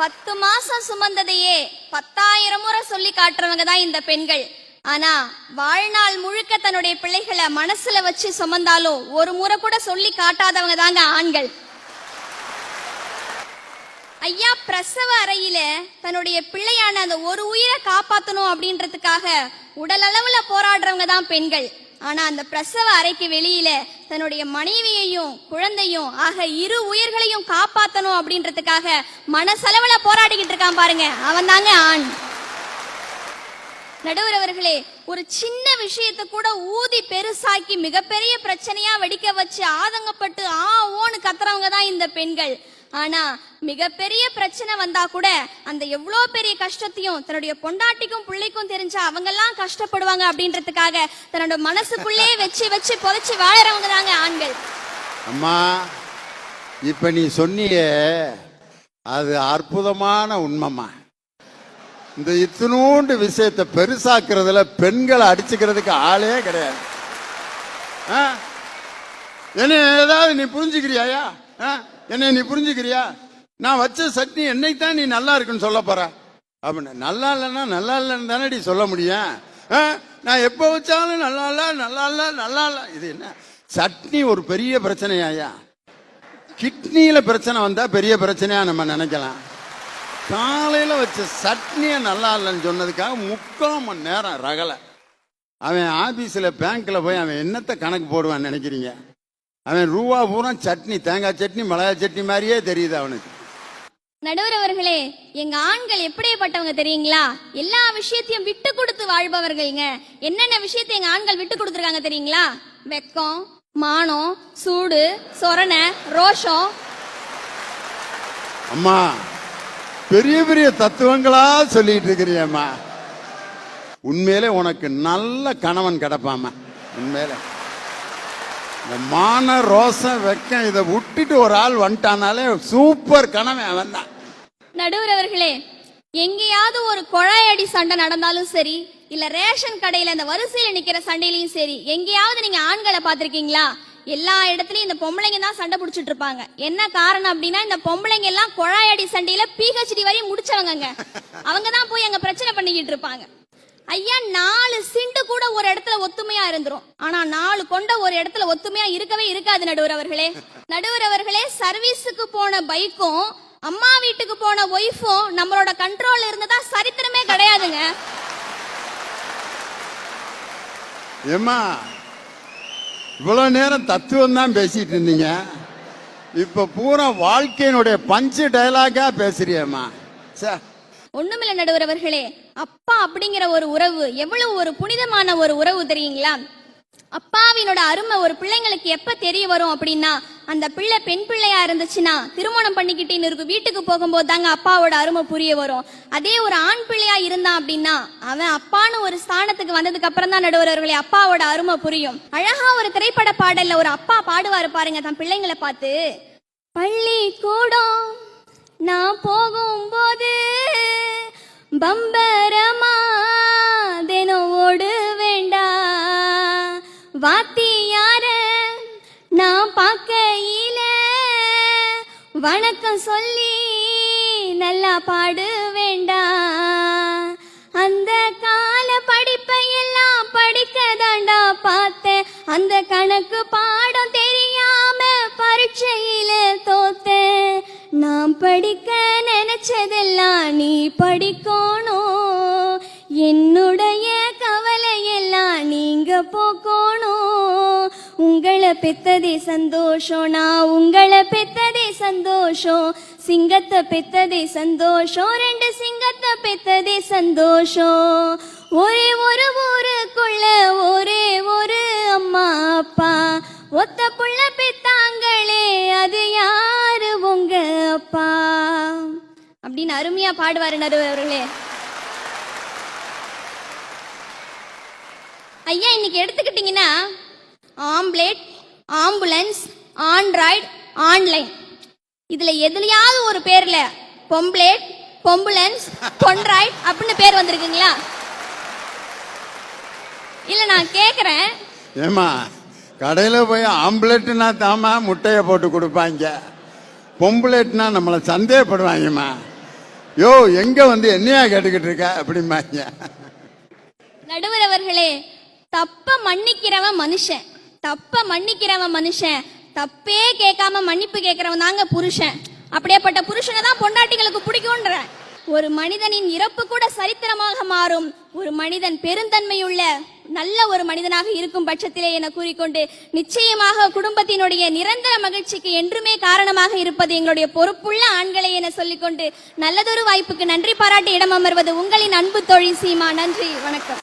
பத்து மாசம் சுமந்ததையே பத்தாயிரம் முறை சொல்லி காட்டுறவங்க தான் இந்த பெண்கள். ஆனா வாழ்நாள் முழுக்க தன்னுடைய பிள்ளைகளை மனசுல வச்சு சுமந்தாலும் ஒரு முறை கூட சொல்லி காட்டாதவங்க தாங்க ஆண்கள். ஐயா பிரசவ அறையில தன்னுடைய பிள்ளையான அந்த ஒரு உயிரை காப்பாத்தணும் அப்படின்றதுக்காக உடல் அளவுல போராடுறவங்க தான் பெண்கள். ஆனா அந்த பிரசவ அறைக்கு வெளியில தன்னுடைய மனைவியையும் குழந்தையும் ஆக இரு உயிர்களையும் காப்பாத்தணும் அப்படின்றதுக்காக மனசளவுல போராடிக்கிட்டு இருக்கான் பாருங்க. அவன் தாங்க ஆண். நடுவர் அவர்களே ஒரு சின்ன விஷயத்தை கூட ஊதி பெருசாக்கி மிகப்பெரிய பிரச்சனையா வெடிக்க வச்சு ஆதங்கப்பட்டு ஆ ஓன்னு கத்துறவங்க தான் இந்த பெண்கள். ஆனா மிகப்பெரிய பிரச்சனை வந்தா கூட அந்த எவ்வளோ பெரிய கஷ்டத்தையும் தன்னுடைய பொண்டாட்டிக்கும் பிள்ளைக்கும் தெரிஞ்சா அவங்கெல்லாம் கஷ்டப்படுவாங்க அப்படின்றதுக்காக தன்னோட மனசுக்குள்ளே வச்சு வச்சு புதைச்சி வாழறவங்க தாங்க ஆண்கள். அம்மா இப்ப நீ சொன்னியே அது அற்புதமான உண்மைம்மா. இந்த இத்தினூண்டு விஷயத்தை பெருசாக்குறதுல பெண்களை அடிச்சுக்கிறதுக்கு ஆளே கிடையாது. ஆ? என்ன ஏதாவது நீ புரிஞ்சுக்கிறியாயா? ஆ? என்ன நீ புரிஞ்சுக்கிறியா? நான் வச்ச சட்னி என்னைத்தான் தான் நீ நல்லா இருக்குன்னு சொல்ல போற? அப்படின்னு நல்லா இல்லைன்னா நல்லா இல்லைன்னு தானடி சொல்ல முடியும்? ஆ? நான் எப்போ வச்சாலும் நல்லா இல்ல நல்லா இல்ல நல்லா இல்ல. இது என்ன? சட்னி ஒரு பெரிய பிரச்சனையாயா கிட்னியில பிரச்சனை வந்தா பெரிய பிரச்சனையா நம்ம நினைக்கலாம். காலையில வச்ச சட்னியை நல்லா இல்லைன்னு சொன்னதுக்காக முக்கால் மணி நேரம் ரகலை. அவன் ஆஃபீஸில் பேங்க்ல போய் அவன் என்னத்தை கணக்கு போடுவான்னு நினைக்கிறீங்க? அவன் ரூபா பூரா சட்னி தேங்காய் சட்னி மிளகாய் சட்னி மாதிரியே தெரியுது அவனுக்கு. நடுவர் அவர்களே எங்க ஆண்கள் எப்படிப்பட்டவங்க தெரியுங்களா? எல்லா விஷயத்தையும் விட்டு கொடுத்து வாழ்பவர்கள்ங்க. என்னென்ன விஷயத்தை எங்க ஆண்கள் விட்டு கொடுத்துருக்காங்க தெரியுங்களா? வெக்கம் மானம் சூடு சொரணை ரோஷம். அம்மா பெரிய பெரிய தத்துவங்களா சொல்லிட்டு இருக்கிறியம்மா உண்மையிலே உனக்கு நல்ல கணவன் கிடப்பாம்மா. உண்மையிலே. இந்த மான ரோசம் வெக்கம் இதை விட்டுட்டு ஒரு ஆள் வந்துட்டானாலே சூப்பர் கணவன் அவன் தான் நடுவர் அவர்களே எங்கேயாவது ஒரு குழாயடி சண்டை நடந்தாலும் சரி இல்ல ரேஷன் கடையில இந்த வரிசையில நிக்கிற சண்டையிலயும் சரி எங்கேயாவது நீங்க ஆண்களை பாத்திருக்கீங்களா எல்லா இடத்துலயும் இந்த பொம்பளைங்க தான் சண்டை பிடிச்சிட்டு இருப்பாங்க. என்ன காரணம் அப்படின்னா இந்த பொம்பளைங்க எல்லாம் குழாயடி சண்டையில பிஹெச்டி வரையும் முடிச்சவங்க அவங்க தான் போய் அங்க பிரச்சனை பண்ணிக்கிட்டு இருப்பாங்க. ஐயா நாலு சிண்டு கூட ஒரு இடத்துல ஒத்துமையா இருந்துரும். ஆனா நாலு கொண்ட ஒரு இடத்துல ஒத்துமையா இருக்கவே இருக்காது நடுவர் அவர்களே. நடுவர் அவர்களே சர்வீஸுக்கு போன பைக்கும் அம்மா வீட்டுக்கு போன ஒய்ஃபும் நம்மளோட கண்ட்ரோல் இருந்ததா சரித்திரமே கிடையாதுங்க. ஏம்மா இவ்வளோ நேரம் தத்துவம் தான் பேசிட்டு இருந்தீங்க. இப்போ பூரா வாழ்க்கையினுடைய பஞ்சு டைலாகா பேசுறியம்மா. சே. ஒண்ணுமில்ல நடுவர் அவர்களே அப்பா அப்படிங்கிற ஒரு உறவு எவ்வளவு ஒரு புனிதமான ஒரு உறவு தெரியுங்களா? அப்பாவினோட அருமை ஒரு பிள்ளைங்களுக்கு எப்ப தெரிய வரும் அப்படின்னா அந்த பிள்ளை பெண் பிள்ளையா இருந்துச்சுன்னா திருமணம் பண்ணிக்கிட்டேன்னு இருக்கும் வீட்டுக்கு போகும்போது தாங்க அப்பாவோட அருமை புரிய வரும். அதே ஒரு ஆண் பிள்ளையா இருந்தான் அப்படின்னா அவன் அப்பான்னு ஒரு ஸ்தானத்துக்கு வந்ததுக்கு அப்புறம் தான் நடுவர்களே அப்பாவோட அருமை புரியும். அழகா ஒரு திரைப்பட பாடல்ல ஒரு அப்பா பாடுவாரு பாருங்க தன் பிள்ளைங்களை பார்த்து. பள்ளி கூடம் நான் போகும்போது பம்ப வணக்கம் சொல்லி நல்லா பாடு வேண்டா. அந்த கால படிப்பை எல்லாம் படிக்க தாண்டா பார்த்தேன். அந்த கணக்கு பாடம் தெரியாம பரீட்சையில தோத்தேன். நான் படிக்க நினைச்சதெல்லாம் நீ படிக்கணும். என்னோட பெத்ததே சந்தோஷம் நான் உங்களை பெத்ததே சந்தோஷம் சிங்கத்தை பெத்ததே சந்தோஷம் ரெண்டு சிங்கத்தை பெத்ததே சந்தோஷம் ஒரே ஒரு ஊருக்குள்ள ஒரே ஒரு அம்மா அப்பா. ஒத்த புள்ள பெத்தாங்களே அது யாரு உங்க அப்பா? அப்படின்னு அருமையா பாடுவாரு நடுவர்களே ஐயா இன்னைக்கு எடுத்துக்கிட்டீங்கன்னா ஆம்லேட் ஆம்புலன்ஸ் ஆண்ட்ராய்டு ஆன்லைன். இதுல எதுலயாவது ஒரு பேர்ல பொம்ப்ளேட் பொம்புலன்ஸ் பொன்ராய்ட் அப்படின்னு பேர் வந்திருக்குங்களா? இல்ல நான் கேக்குறேன். ஏம்மா கடையில் போய் ஆம்புலெட்னா தாமா முட்டையை போட்டு கொடுப்பாங்க. பொம்புலெட்னா நம்மளை சந்தேகப்படுவாங்கம்மா. யோ எங்க வந்து என்னையா கேட்டுக்கிட்டு இருக்க? அப்படிம்பாங்க. நடுவர் அவர்களே தப்ப மன்னிக்கிறவன் மனுஷன். தப்ப மன்னிக்கிறவன் மனுஷன். தப்பே கேட்காம மன்னிப்பு கேட்கிறவன் தாங்க புருஷன். அப்படியேப்பட்ட புருஷனை தான் பொண்டாட்டிகளுக்கு பிடிக்கும்ன்ற. ஒரு மனிதனின் இறப்பு கூட சரித்திரமாக மாறும். ஒரு மனிதன் பெருந்தன்மையுள்ள நல்ல ஒரு மனிதனாக இருக்கும் பட்சத்திலே என கூறிக்கொண்டு நிச்சயமாக குடும்பத்தினுடைய நிரந்தர மகிழ்ச்சிக்கு என்றுமே காரணமாக இருப்பது எங்களுடைய பொறுப்புள்ள ஆண்களை என சொல்லிக்கொண்டு நல்லதொரு வாய்ப்புக்கு நன்றி பாராட்டி இடம் அமர்வது உங்களின் அன்பு தொழில் சீமா. நன்றி வணக்கம்.